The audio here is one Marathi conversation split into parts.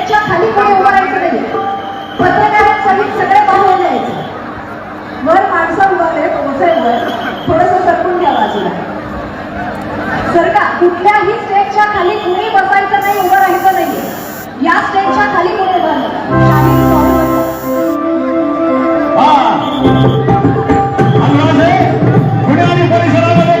स्टेजच्या खाली कोणी उभं राहायचं नाही. पत्रकारांसाठी सगळे बाहेर यायचे वर माणसं उभारले पोहोचायवर थोडस सरकून घ्या बाजूला. सर का कुठल्याही स्टेजच्या खाली कुणी बसायचं नाही उभं राहायचं नाहीये. या स्टेजच्या खाली कोणी उभं परिसरामध्ये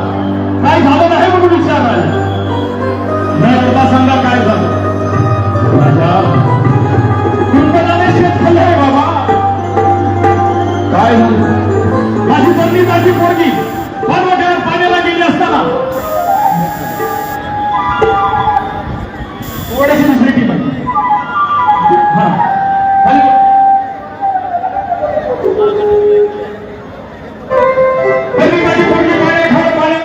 काय झालं नाही म्हणून विचारलं नाही तुला सांगा काय झालं. राजा कुंपणाने शेत खाल्लंय बाबा. काय झालं? माझी पत्नी माझी पोरगी.